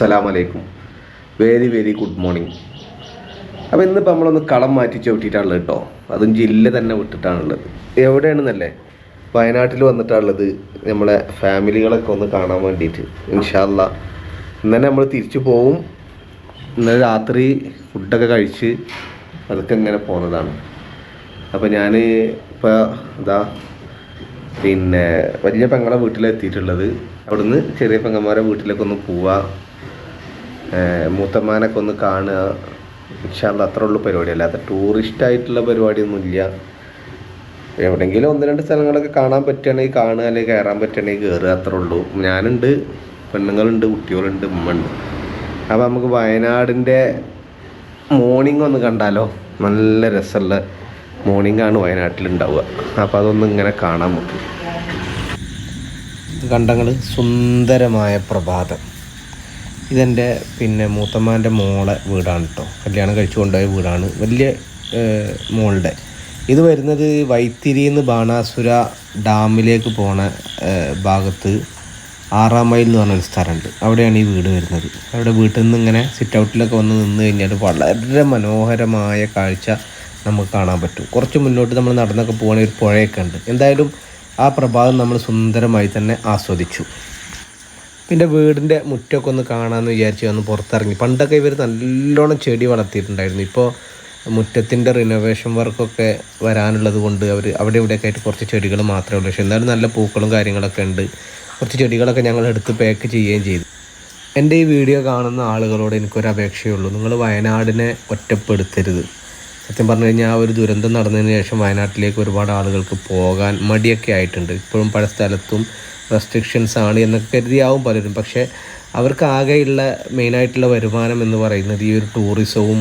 അസ്സലാമലൈക്കും. Very very good morning അപ്പോൾ ഇന്നിപ്പോൾ നമ്മളൊന്ന് കളം മാറ്റി ചവിട്ടിയിട്ടാണുള്ളത് കേട്ടോ. അതും ജില്ല തന്നെ വിട്ടിട്ടാണുള്ളത്. എവിടെയാണെന്നല്ലേ? വയനാട്ടിൽ വന്നിട്ടാണുള്ളത് നമ്മളെ ഫാമിലികളൊക്കെ ഒന്ന് കാണാൻ വേണ്ടിയിട്ട്. ഇൻഷാല്ല ഇന്നലെ നമ്മൾ തിരിച്ചു പോവും. ഇന്നലെ രാത്രി ഫുഡൊക്കെ കഴിച്ച് അതൊക്കെ ഇങ്ങനെ പോകുന്നതാണ് അപ്പോൾ ഞാൻ ഇപ്പോൾ ഇതാ പിന്നെ വലിയ പെങ്ങളെ വീട്ടിലെത്തിയിട്ടുള്ളത്. അവിടുന്ന് ചെറിയ പെങ്ങന്മാരെ വീട്ടിലേക്കൊന്ന് ഏഹ് മൂത്തമ്മാനൊക്കെ ഒന്ന് കാണുക. ഇൻഷാല്ല അത്ര ഉള്ളു പരിപാടി. അല്ലാതെ ടൂറിസ്റ്റ് ആയിട്ടുള്ള പരിപാടിയൊന്നും ഇല്ല എവിടെയെങ്കിലും ഒന്ന് രണ്ട് സ്ഥലങ്ങളൊക്കെ കാണാൻ പറ്റുകയാണെങ്കിൽ കാണുക അല്ലെങ്കിൽ കയറാൻ പറ്റുകയാണെങ്കിൽ കയറുക അത്ര ഉള്ളൂ ഞാനുണ്ട് പെണ്ണുങ്ങളുണ്ട് കുട്ടികളുണ്ട് ഉമ്മ ഉണ്ട് അപ്പോൾ നമുക്ക് വയനാടിന്റെ മോർണിംഗ് ഒന്ന് കണ്ടാലോ? നല്ല രസമുള്ള മോർണിംഗ് ആണ് വയനാട്ടിലുണ്ടാവുക. അപ്പോൾ അതൊന്നും ഇങ്ങനെ കാണാൻ പറ്റും കണ്ടങ്ങൾ സുന്ദരമായ പ്രഭാതം. ഇതെന്റെ പിന്നെ മൂത്തമ്മാന്റെ മോളെ വീടാണ് കേട്ടോ കല്യാണം കഴിച്ചു കൊണ്ടുപോയ വീടാണ്. വലിയ മോളുടെ. ഇത് വരുന്നത് വൈത്തിരിന്ന് ബാണാസുര ഡാമിലേക്ക് പോണ ഭാഗത്ത് ആറാം മൈൽ എന്ന് പറഞ്ഞൊരു സ്ഥലമുണ്ട്. അവിടെയാണ് ഈ വീട് വരുന്നത്. അവിടെ വീട്ടിൽ നിന്ന് ഇങ്ങനെ സിറ്റ് ഔട്ടിലൊക്കെ വന്ന് നിന്ന് കഴിഞ്ഞാൽ വളരെ മനോഹരമായ കാഴ്ച നമുക്ക് കാണാൻ പറ്റും. കുറച്ച് മുന്നോട്ട് നമ്മൾ നടന്നൊക്കെ പോകണ ഒരു പുഴയൊക്കെ ഉണ്ട്. എന്തായാലും ആ പ്രഭാതം നമ്മൾ സുന്ദരമായി തന്നെ ആസ്വദിച്ചു. പിന്നെ വീടിന്റെ മുറ്റമൊക്കെ ഒന്ന് കാണാമെന്ന് വിചാരിച്ച് ഒന്ന് പുറത്തിറങ്ങി. പണ്ടൊക്കെ ഇവർ നല്ലോണം ചെടി വളർത്തിയിട്ടുണ്ടായിരുന്നു. ഇപ്പോൾ മുറ്റത്തിന്റെ റിനോവേഷൻ വർക്കൊക്കെ വരാനുള്ളത് കൊണ്ട് അവർ അവിടെ ഇവിടെയൊക്കെ ആയിട്ട് കുറച്ച് ചെടികൾ മാത്രമേ ഉള്ളൂ. പക്ഷേ എന്നാലും നല്ല പൂക്കളും കാര്യങ്ങളൊക്കെ ഉണ്ട്. കുറച്ച് ചെടികളൊക്കെ ഞങ്ങൾ എടുത്ത് പാക്ക് ചെയ്യുകയും ചെയ്തു. എന്റെ ഈ വീഡിയോ കാണുന്ന ആളുകളോട് എനിക്കൊരു അപേക്ഷയുള്ളൂ നിങ്ങൾ വയനാടിനെ ഒറ്റപ്പെടുത്തരുത്. സത്യം പറഞ്ഞു കഴിഞ്ഞാൽ ആ ഒരു ദുരന്തം നടന്നതിന് ശേഷം വയനാട്ടിലേക്ക് ഒരുപാട് ആളുകൾക്ക് പോകാൻ മടിയൊക്കെ ആയിട്ടുണ്ട്. ഇപ്പോഴും പല സ്ഥലത്തും റെസ്ട്രിക്ഷൻസ് ആണ് എന്നൊക്കെ കരുതിയാവും പലരും. പക്ഷേ അവർക്ക് ആകെയുള്ള മെയിനായിട്ടുള്ള വരുമാനം എന്ന് പറയുന്നത് ഈ ഒരു ടൂറിസവും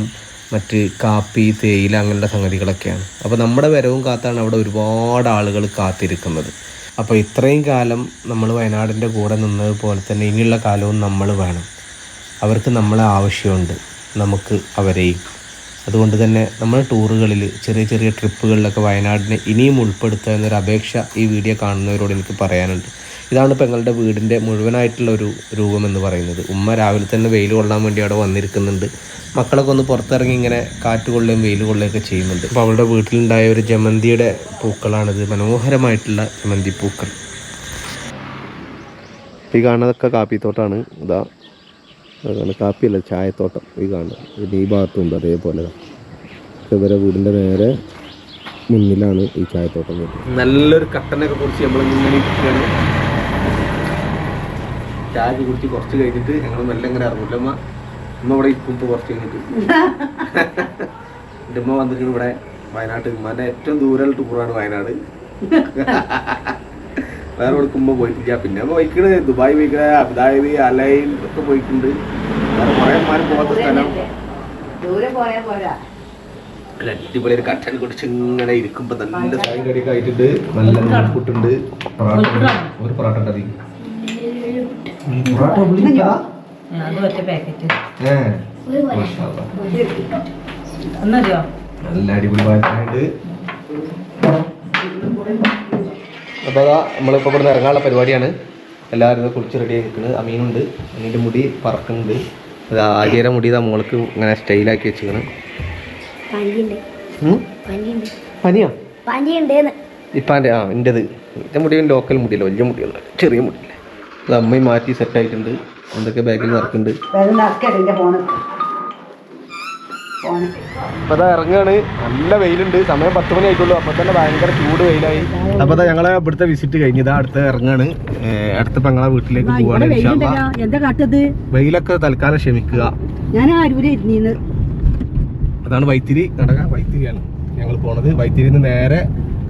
മറ്റ് കാപ്പി തേയില അങ്ങനെയുള്ള സംഗതികളൊക്കെയാണ്. അപ്പോൾ നമ്മുടെ വരവും കാത്താണ് അവിടെ ഒരുപാട് ആളുകൾ കാത്തിരിക്കുന്നത്. അപ്പോൾ ഇത്രയും കാലം നമ്മൾ വയനാടിന്റെ കൂടെ നിന്നതുപോലെ തന്നെ ഇനിയുള്ള കാലവും നമ്മൾ വേണം. അവർക്ക് നമ്മളെ ആവശ്യമുണ്ട്. നമുക്ക് അവരെയും. അതുകൊണ്ട് തന്നെ നമ്മൾ ടൂറുകളിൽ ചെറിയ ചെറിയ ട്രിപ്പുകളിലൊക്കെ വയനാടിനെ ഇനിയും ഉൾപ്പെടുത്തുക എന്നൊരു അപേക്ഷ ഈ വീഡിയോ കാണുന്നവരോട് എനിക്ക് പറയാനുണ്ട്. ഇതാണ് പെങ്ങളുടെ വീടിന്റെ മുഴുവനായിട്ടുള്ള ഒരു രൂപം എന്ന് പറയുന്നത്. ഉമ്മ രാവിലെ തന്നെ വെയിൽ കൊള്ളാൻ വേണ്ടി അവിടെ വന്നിരിക്കുന്നുണ്ട്. മക്കളൊക്കെ ഒന്ന് പുറത്തിറങ്ങി ഇങ്ങനെ കാറ്റ് കൊള്ളുകയും വെയിൽ കൊള്ളുകയൊക്കെ ചെയ്യുന്നുണ്ട്. അപ്പോൾ അവളുടെ വീട്ടിലുണ്ടായ ഒരു ജമന്തിയുടെ പൂക്കളാണിത്. മനോഹരമായിട്ടുള്ള ജമന്തി പൂക്കൾ. ഈ കാണുന്നതൊക്കെ കാപ്പിത്തോട്ടാണ്. ഇതാ അതാണ് കാപ്പിയല്ല ചായത്തോട്ടം. ഈ കാണുന്നത് പിന്നെ ഈ ഭാഗത്തുണ്ട് അതേപോലെ. ഇവരെ വീടിന്റെ നേരെ മുന്നിലാണ് ഈ ചായത്തോട്ടം നല്ലൊരു കട്ടനൊക്കെ കുറിച്ച് നമ്മൾ ഇരിക്കുകയാണ്. ചായ കുടിച്ച് കുറച്ച് കഴിഞ്ഞിട്ട് ഞങ്ങൾ മെല്ലെ ഇങ്ങനെ ഇറങ്ങില്ല അമ്മ അമ്മ ഇവിടെ ഇപ്പുപ്പ് ഇപ്പോൾ കുറച്ച് കഴിഞ്ഞിട്ട്. എന്റെ ഉമ്മ വന്നിട്ട് ഇവിടെ വയനാട്ട് ഉമ്മാന്റെ ഏറ്റവും ദൂരമുള്ള ടൂറാണ് വയനാട്. വേറെ കൊടുക്കുമ്പോൾ പോയിട്ടില്ല. പിന്നെ പോയിക്കണ്. ദുബായ് പോയിക്കണ അബുദാബി അലൈൻ ഒക്കെ പോയിട്ടുണ്ട്. വേറെ കുറേ മാറി പോകാത്ത സ്ഥലം. ദൂരെ നല്ല അടിപൊളി ഒരു കട്ടൻ കുടിച്ച് ഇങ്ങനെ ഇരിക്കുമ്പോ നല്ല ചായ കടിയൊക്കെ ആയിട്ടുണ്ട്. നല്ല നൂൽപുട്ടുണ്ട് പൊറാട്ട ഒരു പൊറാട്ട അതിൽ. പൊറാട്ട? അത് നല്ല അടിപൊളി അപ്പോൾ നമ്മളിപ്പോൾ ഇവിടുന്ന് ഇറങ്ങാനുള്ള പരിപാടിയാണ്. എല്ലാവരും ഇത് കുളിച്ച് റെഡി ആയിരിക്കുന്നത് അമീനുണ്ട് അമീന്റെ മുടി പറക്കുന്നുണ്ട്. അത് ആര്യയുടെ മുടി ഇതാ മോൾക്ക് ഇങ്ങനെ സ്റ്റൈലാക്കി വെച്ചിരിക്കണം. പനിയോ പനിയുണ്ട്. പനിയാ? പനിയുണ്ട് ഇപ്പാന്റെ ആ എന്റെത് എന്റെ മുടി ലോക്കൽ മുടിയല്ല വലിയ മുടിയല്ല ചെറിയ മുടിയല്ലേ. അത് അമ്മയും മാറ്റി സെറ്റ് ആയിട്ടുണ്ട്. എന്തൊക്കെ ബാഗിൽ നടക്കുന്നുണ്ട് അപ്പൊ അതാ ഇറങ്ങാണ്. നല്ല വെയിലുണ്ട്. സമയം പത്ത് മണി ആയിട്ടുള്ളൂ. അപ്പൊ തന്നെ ഭയങ്കര ചൂട് വെയിലായി. അപ്പൊ അതാ ഞങ്ങളെ ഇവിടുത്തെ വിസിറ്റ് കഴിഞ്ഞതാ അടുത്ത ഇറങ്ങാണ്. അടുത്ത പെങ്ങളെ വീട്ടിലേക്ക് പോവാണ് വെയിലൊക്കെ തൽക്കാലം ക്ഷമിക്കുക. അതാണ് വൈത്തിരി. നടക വൈത്തിരിയാണ് ഞങ്ങൾ പോണത്. വൈത്തിരിന്ന് നിന്ന് നേരെ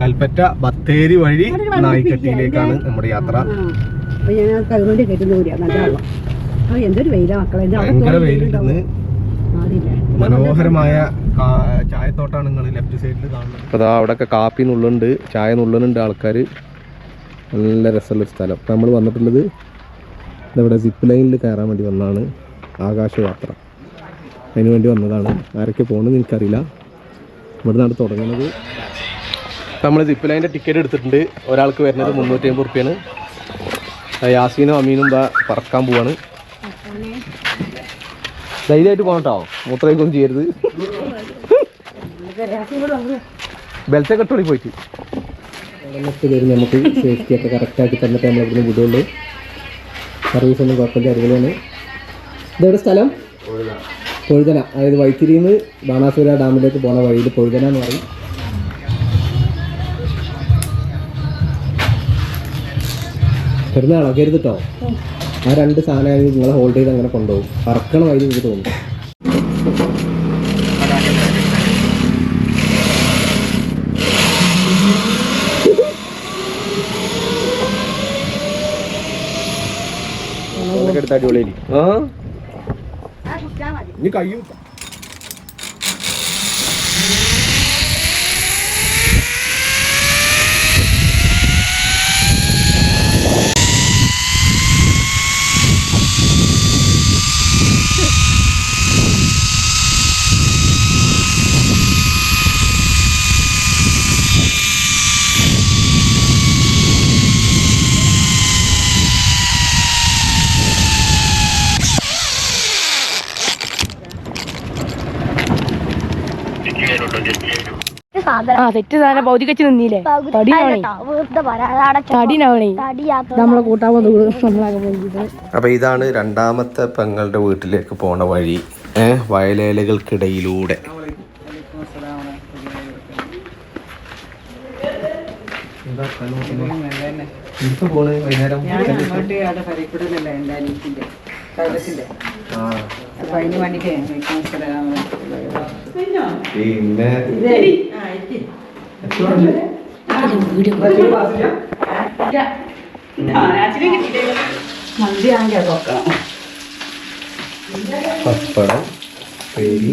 കൽപ്പറ്റ ബത്തേരി വഴി നായിക്കട്ടിയിലേക്കാണ് നമ്മുടെ യാത്ര. അപ്പൊ ഞാൻ കൈകൊണ്ട് കെട്ടുന്ന കൂടിയാ നല്ല വെള്ളം എന്തൊരു വെയിലാ മക്കളെ ഇത് അവിടെ മനോഹരമായ ചായത്തോട്ടാണ് നിങ്ങൾ ലെഫ്റ്റ് സൈഡിൽ കാണുന്നത് അപ്പോൾ അതാ അവിടെയൊക്കെ കാപ്പി നുള്ളുണ്ട് ചായ നുള്ളുന്നുണ്ട് ആൾക്കാർ നല്ല രസമുള്ള സ്ഥലം. അപ്പോൾ നമ്മൾ വന്നിട്ടുള്ളത് ഇവിടെ സിപ്പ് ലൈനിൽ കയറാൻ വേണ്ടി വന്നതാണ് ആകാശയാത്ര. അതിന് വേണ്ടി വന്നതാണ്. ആരൊക്കെ പോകണമെന്ന് എനിക്കറിയില്ല. ഇവിടെ നിന്നാണ് തുടങ്ങുന്നത് നമ്മൾ സിപ്പ് ലൈനിന്റെ ടിക്കറ്റ് എടുത്തിട്ടുണ്ട്. ഒരാൾക്ക് വരുന്നത് മുന്നൂറ്റി അമ്പത് റുപ്യാണ് യാസീനും അമീനും ഇതാ പറക്കാൻ പോവാണ്. ധൈര്യമായിട്ട് പോകട്ടോ മൂത്രമൊന്നും ചെയ്യരുത്. ബെൽറ്റ് ഇട്ടോളി പോയിട്ട്. നമുക്ക് സേഫ്റ്റി ഒക്കെ കറക്റ്റാക്കി തന്നിട്ട് നമ്മൾ ഇവിടുന്ന് വിടുള്ളൂ. സർവീസ് ഒന്നും കുഴപ്പമില്ല അടിപൊളിയാണ്. ഇതെവിടെ സ്ഥലം? പൊഴുതന അതായത് വൈത്തിരിന്ന് നിന്ന് ബാണാസുര ഡാമിലേക്ക് പോണ വഴിയിൽ പൊഴുതന എന്ന് പറയും. പെരുന്നാളോ കരുത് കേട്ടോ ആ രണ്ട് സാധനം നിങ്ങൾ ഹോൾഡ് ചെയ്ത് അങ്ങനെ കൊണ്ടുപോകും. പറക്കണ വഴി എനിക്ക് തോന്നുന്നു അടിപൊളി ആ? ഇനി കഴിയും സാധനം. ആ സെറ്റ് സാധനം നിന്നില്ലേ നമ്മളെ കൂട്ടാൻ അപ്പോൾ ഇതാണ് രണ്ടാമത്തെ പെങ്ങളുടെ വീട്ടിലേക്ക് പോണ വഴി. ഏ വയലേലകൾക്കിടയിലൂടെ. അപ്പം പിന്നെ പപ്പടം പേരി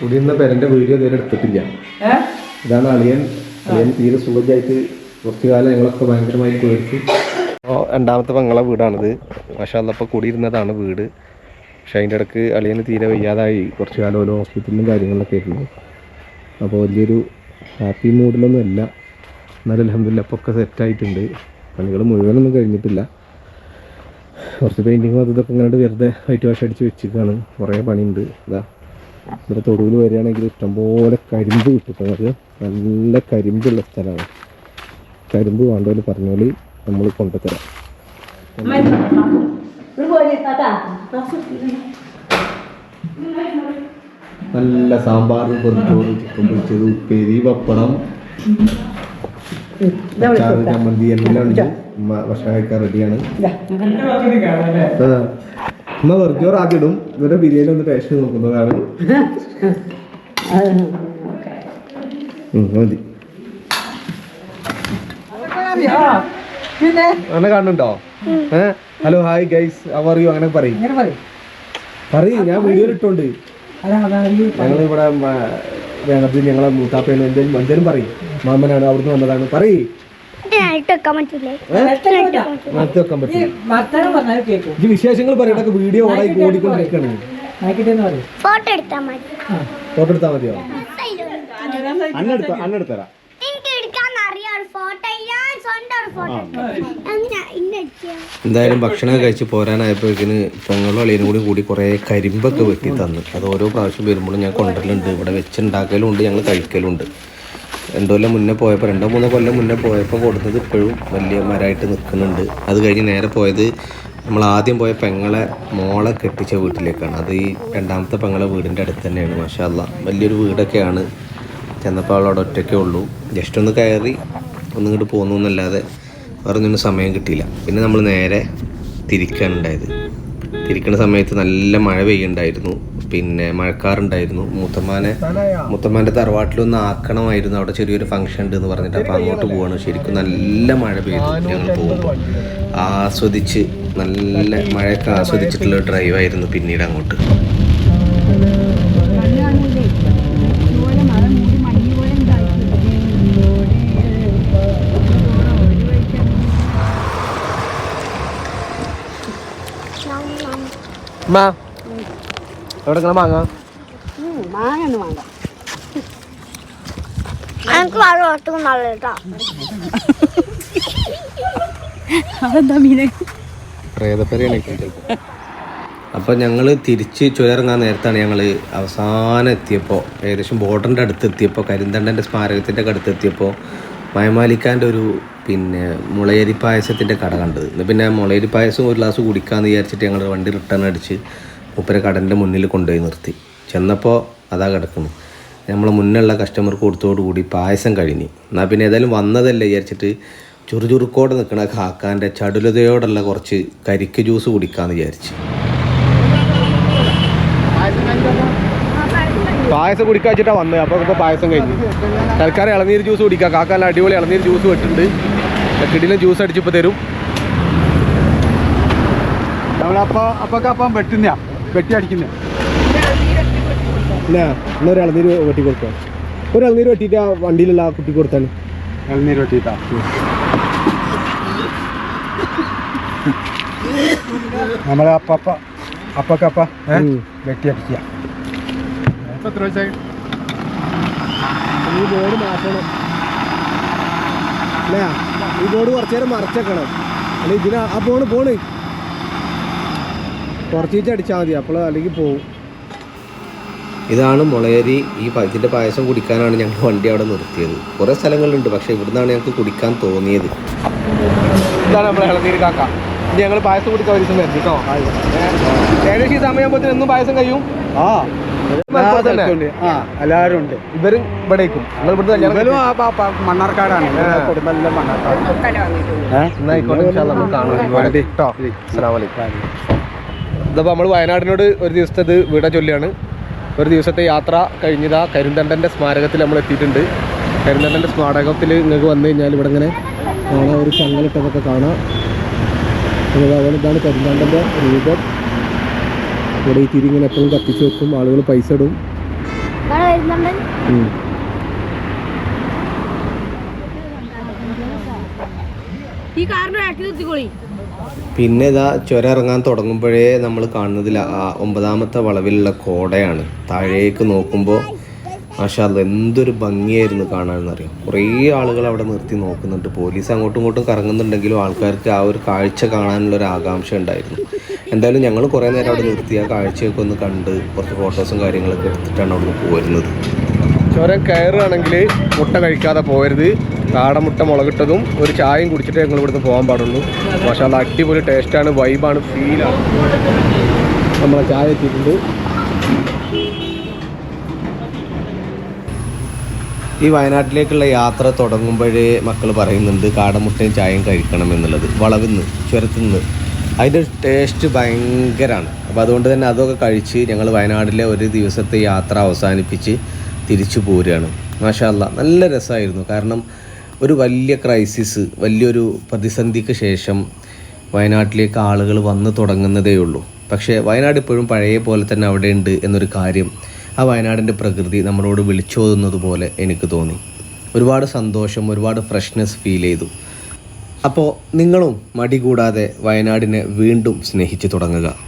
കുടിയുന്ന പേരന്റെ വീഡിയോ ഇതുവരെ എടുത്തിട്ടില്ല. ഇതാണ് അളിയൻ. അളിയൻ തീരെ സുഖമായിട്ട് കുറച്ച് കാലം ഞങ്ങളൊക്കെ ഭയങ്കരമായി പേടിച്ചു. രണ്ടാമത്തെ പെങ്ങളെ വീടാണിത്. പക്ഷെ അതപ്പോൾ കൂടിയിരുന്നതാണ് വീട്. പക്ഷേ അതിന്റെ ഇടയ്ക്ക് അളിയന് തീരെ വയ്യാതായി. കുറച്ച് കാലം ഓരോ ഹോസ്പിറ്റലിലും കാര്യങ്ങളിലൊക്കെ ആയിരുന്നു. അപ്പോൾ വലിയൊരു ഹാപ്പി മൂഡിലൊന്നും അല്ല. എന്നാലും അലഹമില്ല അപ്പോൾ ഒക്കെ സെറ്റായിട്ടുണ്ട് പണികൾ മുഴുവനൊന്നും കഴിഞ്ഞിട്ടില്ല. കുറച്ച് പെയിന്റിങ്ങും അത് ഇതൊക്കെ ഇങ്ങനെ വെറുതെ വൈറ്റ് വാഷ് അടിച്ച് വെച്ചിരിക്കുകയാണ്. കുറേ പണിയുണ്ട്. ഇതാ ഇവിടെ തൊടുവിൽ വരികയാണെങ്കിൽ ഇഷ്ടംപോലെ കരിമ്പ് കിട്ടും. നമുക്ക് നല്ല കരിമ്പുള്ള സ്ഥലമാണ്. കരിമ്പ് വേണ്ടവർ പറഞ്ഞാൽ നമ്മൾ കൊണ്ടുതരാം നല്ല സാമ്പാറും പൊറിച്ചോറ് ചിക്കൻ പൊരിച്ചത് ഉപ്പേരി പപ്പടം. ചമ്മന്തി എല്ലാം ഉണ്ട്. ഉമ്മ ഭക്ഷണം കഴിക്കാൻ റെഡിയാണ്. ഉമ്മ വെറുതെ ആദ്യം ഇടും. ഇവരുടെ ബിരിയാണി ഒന്ന് ടേസ്റ്റ് നോക്കുന്നതാണ് മതി. അങ്ങനെ കാണുന്നുണ്ടോ? Hello hi guys. How are you അങ്ങനെ പറയും. പറയും. പറയും. ഞാൻ വീഡിയോയിൽ ഇട്ടുണ്ട്. ഞങ്ങൾ ഇവിടെ വേണത്തിൽ ഞങ്ങളെ മൂത്താപ്പയാണ് എന്തേലും എന്തേലും പറയും. മാമനാണ് അവിടുന്ന് വന്നതാണ്. പറയ്. വിശേഷങ്ങൾ പറയണൊക്കെ വീഡിയോ പറയും. ഫോട്ടോ എടുത്താ മതി. ഫോട്ടോ എടുത്താൽ മതിയോ? അന്നെടുത്ത അന്നെടുത്തരാം എനിക്ക് എടുക്കാൻ അറിയാം ഫോട്ടോ ഞാൻ സ്വന്തം ഒരു ഫോട്ടോ അങ്ങനെ ഇന്നെ എന്തായാലും ഭക്ഷണം കഴിച്ച് പോരാനായപ്പോഴേക്കിന് പൊങ്ങളും അളിയനും കൂടി കൂടി കുറേ കരിമ്പൊക്കെ വെട്ടി തന്നു. അത് ഓരോ പ്രാവശ്യം വരുമ്പോഴും ഞാൻ കൊണ്ടുവരലുണ്ട്. ഇവിടെ വെച്ചുണ്ടാക്കലും ഉണ്ട് ഞങ്ങൾ കഴിക്കലും ഉണ്ട് രണ്ടു കൊല്ലം മുന്നേ പോയപ്പോൾ രണ്ടോ മൂന്നോ കൊല്ലം മുന്നേ പോയപ്പോൾ കൊടുത്തത് ഇപ്പോഴും വലിയ മരമായിട്ട് നിൽക്കുന്നുണ്ട്. അത് കഴിഞ്ഞ് നേരെ പോയത് നമ്മൾ ആദ്യം പോയ പെങ്ങളെ മോളെ കെട്ടിച്ച വീട്ടിലേക്കാണ്. അത് ഈ രണ്ടാമത്തെ പെങ്ങളെ വീടിന്റെ അടുത്ത് തന്നെയാണ് മാഷാല്ല വലിയൊരു വീടൊക്കെയാണ്. ചെന്നപ്പോൾ അവളവിടെ ഒറ്റയ്ക്കേ ഉള്ളൂ. ജസ്റ്റ് ഒന്ന് കയറി ഒന്നിങ്ങോട്ട് പോകുന്നു എന്നല്ലാതെ വേറെ ഒന്നിനും സമയം കിട്ടിയില്ല. പിന്നെ നമ്മൾ നേരെ തിരിക്കാനുണ്ടായത്. തിരിക്കുന്ന സമയത്ത് നല്ല മഴ പെയ്യുണ്ടായിരുന്നു. പിന്നെ മഴക്കാറുണ്ടായിരുന്നു. മുത്തമ്മാനെ മുത്തമ്മാന്റെ തറവാട്ടിലൊന്ന് ആക്കണമായിരുന്നു. അവിടെ ചെറിയൊരു ഫംഗ്ഷൻ ഉണ്ട് എന്ന് പറഞ്ഞിട്ട് അപ്പോൾ അങ്ങോട്ട് പോവാണ്. ശരിക്കും നല്ല മഴ പെയ്തു. ഞങ്ങൾ പോകുമ്പോൾ ആസ്വദിച്ച് നല്ല മഴയൊക്കെ ആസ്വദിച്ചിട്ടുള്ള ഡ്രൈവായിരുന്നു പിന്നീട് അങ്ങോട്ട്. എവിടെ നിങ്ങൾ മാങ്ങ? മാങ്ങൊന്നും വേണ്ട. എനിക്ക് വളരെ ഓർത്തും നല്ല കേട്ടോ അതെന്താ മീനെ? അപ്പോൾ ഞങ്ങൾ തിരിച്ച് ചുരങ്ങാൻ നേരത്താണ് ഞങ്ങൾ അവസാനം എത്തിയപ്പോൾ ഏകദേശം ബോർഡറിന്റെ അടുത്ത് എത്തിയപ്പോൾ കരിന്തണ്ടന്റെ സ്മാരകത്തിന്റെ ഒക്കെ അടുത്ത് എത്തിയപ്പോൾ മയമാലിക്കാന്റെ ഒരു പിന്നെ മുളയരി പായസത്തിന്റെ കട കണ്ടത്. പിന്നെ മുളയരി പായസം ഒരു ഗ്ലാസ് കുടിക്കാമെന്ന് വിചാരിച്ചിട്ട് ഞങ്ങൾ വണ്ടി റിട്ടേൺ അടിച്ച് മൂപ്പരെ കടന്റെ മുന്നിൽ കൊണ്ടുപോയി നിർത്തി. ചെന്നപ്പോൾ അതാ കിടക്കുന്നു. നമ്മൾ മുന്നുള്ള കസ്റ്റമർക്ക് കൊടുത്തോടുകൂടി പായസം കഴിഞ്ഞ്. എന്നാൽ പിന്നെ ഏതായാലും വന്നതല്ലേ വിചാരിച്ചിട്ട് ചുറുചുറുക്കോടെ നിൽക്കണ കാക്കാന്റെ ചടുലതയോടുള്ള കുറച്ച് കരിക്ക് ജ്യൂസ് കുടിക്കാമെന്ന് വിചാരിച്ച്. പായസം കുടിക്കാൻ വെച്ചിട്ടാണ് വന്നത് അപ്പോൾ ഇപ്പോൾ പായസം കഴിഞ്ഞു. തൽക്കാലം ഇളനീർ ജ്യൂസ് കുടിക്കാം. കാക്കാല അടിപൊളി ഇളനീർ ജ്യൂസ് വെച്ചിട്ടുണ്ട്. കിടിലും ജ്യൂസ് അടിച്ചിപ്പോൾ തരും. നമ്മളപ്പ അപ്പൊക്കെ അപ്പം വെട്ടുന്ന വെട്ടി അടിക്കുന്ന ഇല്ല എന്നൊരു ഇളനീര് വെട്ടി കൊടുക്കാം ഒരു ഇളനീര് വെട്ടിയിട്ട് ആ വണ്ടിയിലുള്ള ആ കുട്ടി കൊടുത്താണ് ഇളനീര് വെട്ടിയിട്ടാ. നമ്മളെ അപ്പ അപ്പ അപ്പക്കപ്പ വെട്ടി അടിക്കുക എത്ര ഈ ബോർഡ് മാറ്റണം. അല്ലേ? ഈ ബോർഡ് കുറച്ച് നേരം മറച്ചേക്കണം. അല്ല ഇതിന് ആ പോണ് പോണ്. കുറച്ച് അടിച്ചാൽ മതി. അപ്പോൾ അല്ലെങ്കിൽ പോവും. ഇതാണ് മുളയരി. ഈ ഇതിന്റെ പായസം കുടിക്കാനാണ് ഞങ്ങൾ വണ്ടി അവിടെ നിർത്തിയത്. കുറേ സ്ഥലങ്ങളുണ്ട് പക്ഷേ ഇവിടുന്നാണ് ഞങ്ങൾക്ക് കുടിക്കാൻ തോന്നിയത്. ഇതാണ് നമ്മളെ ഇളനീര് കാക്ക. ഇനി ഞങ്ങൾ പായസം കുടിക്കാൻ ഒരു ദിവസം വരുന്നു കേട്ടോ ഏകദേശം ഈ സമയമാകുമ്പോഴത്തേനും എന്നും പായസം കഴിയും? ആ. തന്നെ? ആ എല്ലാവരും ഉണ്ട്. ഇവരും ഇവിടേക്കും ഇവരും മണ്ണാർക്കാടാണ്. കുടുംബം മണ്ണാർക്കാട്. ഇതപ്പോൾ നമ്മൾ വയനാടിനോട് ഒരു ദിവസത്തെ ഇത് വീടാൻ ചൊല്ലിയാണ്. ഒരു ദിവസത്തെ യാത്ര കഴിഞ്ഞതാ കരിന്തണ്ടന്റെ സ്മാരകത്തിൽ നമ്മൾ എത്തിയിട്ടുണ്ട്. കരിന്തണ്ടന്റെ സ്മാരകത്തിൽ നിങ്ങൾക്ക് വന്നു കഴിഞ്ഞാൽ ഇവിടെ ഇങ്ങനെ കാണാം. ഒരു ചങ്ങലിട്ടതൊക്കെ കാണാം. ഇതാണ് കരിന്തണ്ടന്റെ രൂപം. ഇവിടെ ഈ തിരി ഇങ്ങനെ എപ്പോഴും കത്തിച്ച് വെക്കും ആളുകൾ പൈസ ഇടും. പിന്നെ ഇതാ ചുരം ഇറങ്ങാൻ തുടങ്ങുമ്പോഴേ നമ്മൾ കാണുന്നതിൽ ആ ഒമ്പതാമത്തെ വളവിലുള്ള കോടയാണ്. താഴേക്ക് നോക്കുമ്പോൾ മാഷാല്ല എന്തൊരു ഭംഗിയായിരുന്നു കാണാനെന്നറിയാം? കുറേ ആളുകൾ അവിടെ നിർത്തി നോക്കുന്നുണ്ട്. പോലീസ് അങ്ങോട്ടും ഇങ്ങോട്ടും കറങ്ങുന്നുണ്ടെങ്കിലും ആൾക്കാർക്ക് ആ ഒരു കാഴ്ച കാണാനുള്ള ഒരു ആകാംക്ഷ ഉണ്ടായിരുന്നു. എന്തായാലും ഞങ്ങൾ കുറേ നേരം അവിടെ നിർത്തി. ആ കാഴ്ചയൊക്കെ ഒന്ന് കണ്ട് കുറച്ച് ഫോട്ടോസും കാര്യങ്ങളൊക്കെ എടുത്തിട്ടാണ് അവിടെ നിന്ന് പോരുന്നത്. ചുരം കയറുകയാണെങ്കിൽ മുട്ട കഴിക്കാതെ പോരുത്. കാടമുട്ട മുളകിട്ടതും ഒരു ചായയും കുടിച്ചിട്ടേ ഞങ്ങൾ ഇവിടുന്ന് പോകാൻ പാടുള്ളൂ. പക്ഷേ അത് അടിപൊളി ടേസ്റ്റാണ് വൈബാണ് ഫീലാണ് നമ്മളെ ചായ എത്തിയിട്ടുണ്ട്. ഈ വയനാട്ടിലേക്കുള്ള യാത്ര തുടങ്ങുമ്പോഴേ മക്കൾ പറയുന്നുണ്ട് കാടമുട്ടയും ചായയും കഴിക്കണം എന്നുള്ളത്. വളവിന്ന് ചുരത്തുനിന്ന് അതിന്റെ ടേസ്റ്റ് ഭയങ്കരമാണ് അപ്പോൾ അതുകൊണ്ട് തന്നെ അതൊക്കെ കഴിച്ച് ഞങ്ങൾ വയനാട്ടിലെ ഒരു ദിവസത്തെ യാത്ര അവസാനിപ്പിച്ച് തിരിച്ചു പോരുകയാണ്. മാഷാല്ല നല്ല രസമായിരുന്നു. കാരണം ഒരു വലിയ ക്രൈസിസ് വലിയൊരു പ്രതിസന്ധിക്ക് ശേഷം വയനാട്ടിലേക്ക് ആളുകൾ വന്ന് തുടങ്ങുന്നതേ ഉള്ളൂ പക്ഷേ വയനാട് ഇപ്പോഴും പഴയ പോലെ തന്നെ അവിടെ ഉണ്ട് എന്നൊരു കാര്യം ആ വയനാടിന്റെ പ്രകൃതി നമ്മളോട് വിളിച്ചോതുന്നത് പോലെ എനിക്ക് തോന്നി. ഒരുപാട് സന്തോഷം ഒരുപാട് ഫ്രഷ്നെസ് ഫീൽ ചെയ്തു. അപ്പോൾ നിങ്ങളും മടി കൂടാതെ വയനാടിനെ വീണ്ടും സ്നേഹിച്ചു തുടങ്ങുക.